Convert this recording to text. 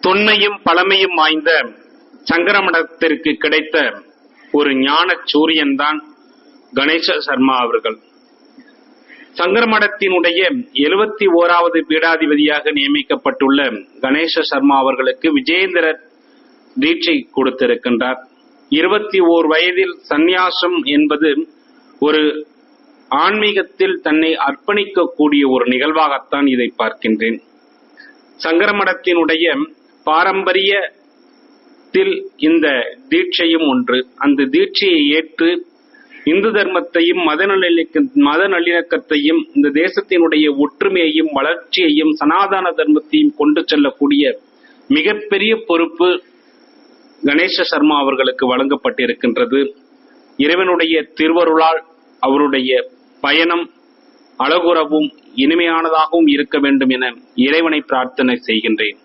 தொன்மையும் பழமையும் வாய்ந்த சங்கரமடத்திற்கு கிடைத்த ஒரு ஞான சூரியன் தான் கணேச சர்மா அவர்கள். சங்கரமடத்தினுடைய எழுபத்தி ஓராவது பீடாதிபதியாக நியமிக்கப்பட்டுள்ள கணேச சர்மா அவர்களுக்கு விஜேந்திரர் தீட்சை கொடுத்திருக்கின்றார். இருபத்தி ஓர் வயதில் சந்நியாசம் என்பது ஒரு ஆன்மீகத்தில் தன்னை அர்ப்பணிக்கக்கூடிய ஒரு நிகழ்வாகத்தான் இதை பார்க்கின்றேன். சங்கரமடத்தினுடைய பாரம்பரியத்தில் இந்த தீட்சையும் ஒன்று. அந்த தீட்சையை ஏற்று இந்து தர்மத்தையும் மத நல்லிணக்க மத நல்லிணக்கத்தையும் இந்த தேசத்தினுடைய ஒற்றுமையையும் வளர்ச்சியையும் சனாதன தர்மத்தையும் கொண்டு செல்லக்கூடிய மிகப்பெரிய பொறுப்பு கணேச சர்மா அவர்களுக்கு வழங்கப்பட்டிருக்கின்றது. இறைவனுடைய திருவருளால் அவருடைய பயணம் அழகுறவும் இனிமையானதாகவும் இருக்க வேண்டும் என இறைவனை பிரார்த்தனை செய்கின்றேன்.